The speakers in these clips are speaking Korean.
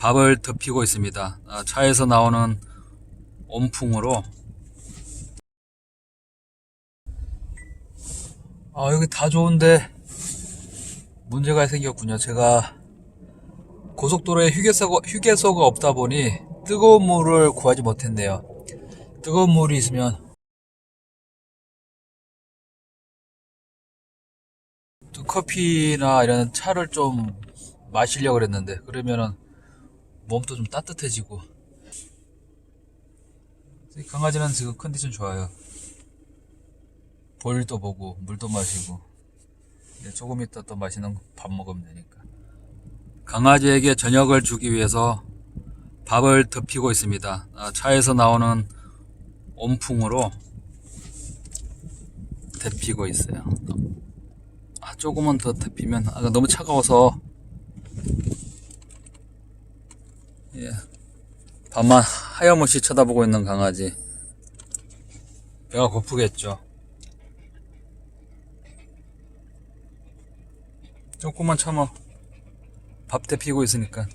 밥을 덮이고 있습니다. 아, 차에서 나오는 온풍으로 아 여기 다 좋은데 문제가 생겼군요. 제가 고속도로에 휴게소가, 휴게소가 없다 보니 뜨거운 물을 구하지 못했네요. 뜨거운 물이 있으면 또 커피나 이런 차를 좀 마시려고 그랬는데 그러면은 몸도 좀 따뜻해지고 이 강아지는 지금 컨디션 좋아요. 볼일도 보고 물도 마시고 이제 조금 이따 또 맛있는 밥 먹으면 되니까 강아지에게 저녁을 주기 위해서 밥을 덮이고 있습니다. 아, 차에서 나오는 온풍으로 데피고 있어요. 아, 조금만 더 데피면 아, 너무 차가워서 예. 밤만 하염없이 쳐다보고 있는 강아지 배가 고프겠죠. 조금만 참아. 밥 데피고 있으니까.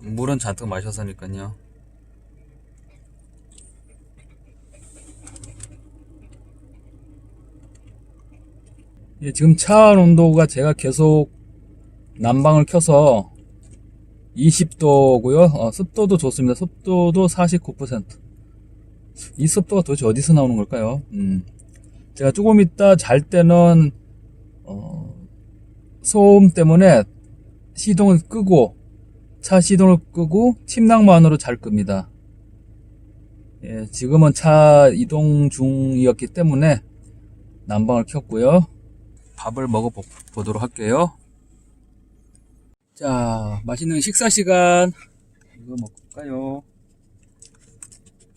물은 잔뜩 마셔서니까요. 예, 지금 차 온도가 제가 계속 난방을 켜서 20도고요. 어, 습도도 좋습니다. 습도도 49%. 이 습도가 도대체 어디서 나오는 걸까요? 음. 제가 조금 이따 잘 때는 어, 소음 때문에 시동을 끄고 차 시동을 끄고 침낭만으로 잘 끕니다. 예, 지금은 차 이동 중이었기 때문에 난방을 켰고요. 밥을 먹어 보- 보도록 할게요. 자, 맛있는 식사 시간. 이거 먹을까요?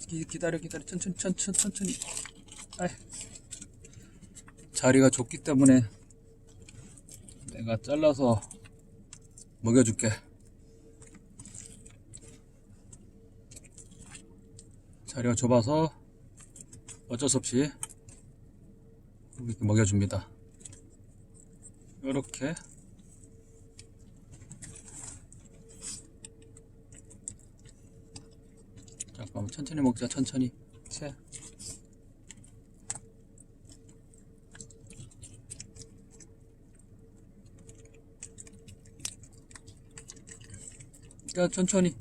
기, 기다려, 기다려. 천천히, 천천히, 천천히. 아이. 자리가 좁기 때문에 내가 잘라서 먹여줄게. 자리가 좁아서 어쩔 수 없이 이렇게 먹여줍니다. 이렇게 잠깐만 천천히 먹자 천천히 채 야, 천천히.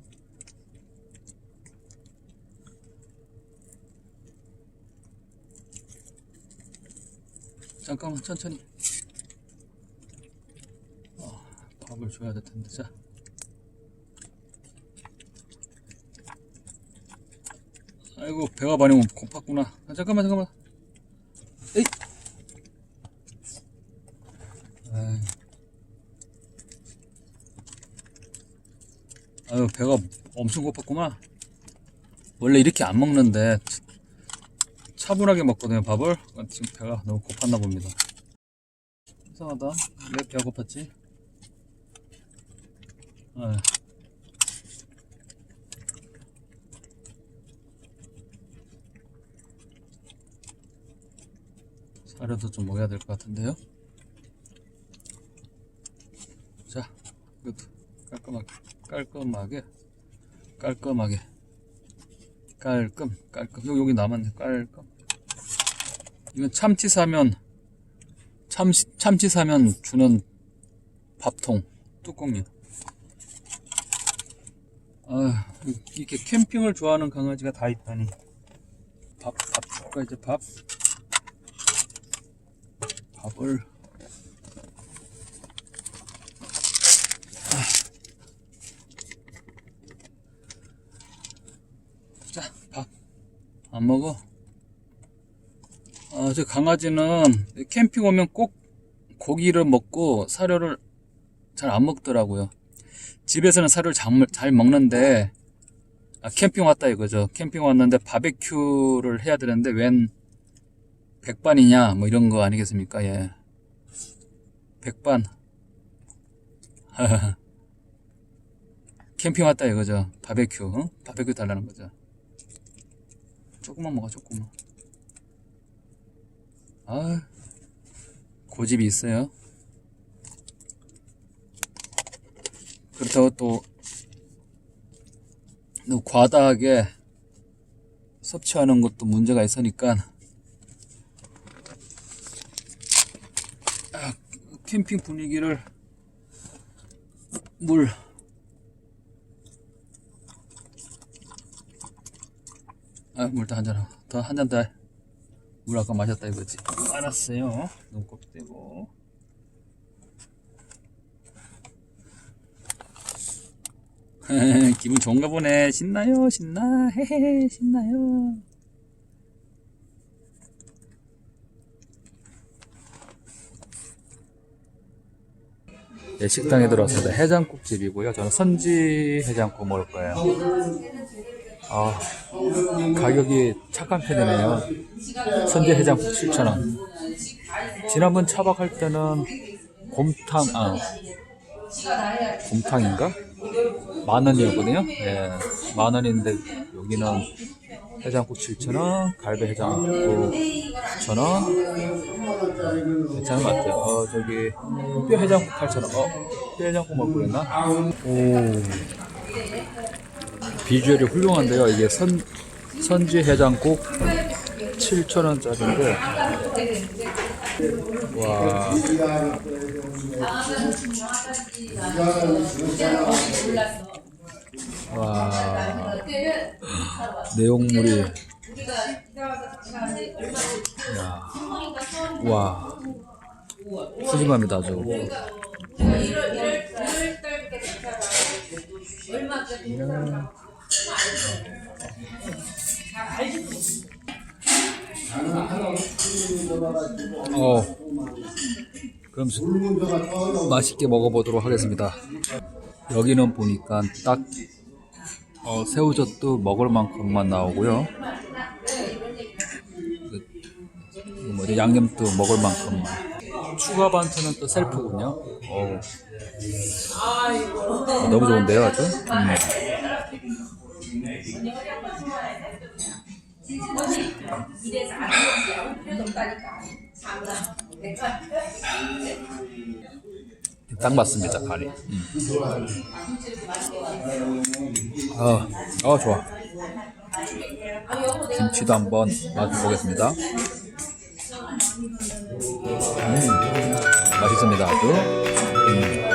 잠깐만, 천천히. 어, 밥을 줘야 될 텐데, 자. 아이고, 배가 많이 고팠구나. 아, 잠깐만, 잠깐만. 에이! 아유 배가 엄청 고팠구만 원래 이렇게 안 먹는데 차- 차분하게 먹거든요 밥을 어, 지금 배가 너무 고팠나 봅니다 이상하다 왜 배가 고팠지 아유. 사료도 좀 먹어야 될 것 같은데요. 자 이것도 깔끔하게 깔끔하게 깔끔하게 깔끔 깔끔. 여기, 여기 남았네. 깔끔. 이건 참치 사면 참치, 참치 사면 주는 밥통 뚜껑이요. 아 이렇게 캠핑을 좋아하는 강아지가 다 있다니. 밥, 밥 이제 밥 밥을 자, 밥. 안 먹어? 아, 저 강아지는 캠핑 오면 꼭 고기를 먹고 사료를 잘 안 먹더라고요. 집에서는 사료를 잘, 먹- 잘 먹는데, 아, 캠핑 왔다 이거죠. 캠핑 왔는데 바베큐를 해야 되는데 웬 백반이냐, 뭐 이런 거 아니겠습니까? 예. 백반. 캠핑 왔다 이거죠. 바베큐. 어? 바베큐 달라는 거죠. 조금만 먹어 조금만 아 고집이 있어요 그렇다고 또 너무 과다하게 섭취하는 것도 문제가 있으니까 아, 캠핑 분위기를 물 아, 물도 한 잔, 더 한 잔 더. 물 아까 마셨다 이거지. 알았어요. 눈곱 떼고. 기분 좋은가 보네. 신나요, 신나. 헤헤, 신나요. 네, 식당에 들어왔습니다. 해장국 집이고요. 저는 선지 해장국 먹을 거예요. 아, 가격이 착한 편이네요. 선지 해장국 7,000원. 지난번 차박할 때는 곰탕, 아, 곰탕인가? 만 원이었거든요. 예, 만 원인데 여기는 해장국 7,000원, 갈비 해장국 9,000원. 괜찮은 것 같아요. 어, 저기 뼈 해장국 8,000원. 어, 뼈 해장국 먹을 그랬나? 오. 비주얼이 훌륭한데요. 이게 선 선지 해장국 7,000원짜리인데 와. 와. 내용물이 야. 와. 푸짐합니다, 아주. 어. 그럼 수- 맛있게 먹어보도록 하겠습니다. 여기는 보니까 딱 어, 새우젓도 먹을 만큼만 나오고요. 그, 그 뭐지 양념도 먹을 만큼만. 추가 반찬은 또 셀프군요. 어, 너무 좋은데요, 아주. 음. 딱 맞습니다, 간이. 음. 아, 아, 좋아. 김치도 한번 맛보겠습니다. 음, 맛있습니다, 아주. 음.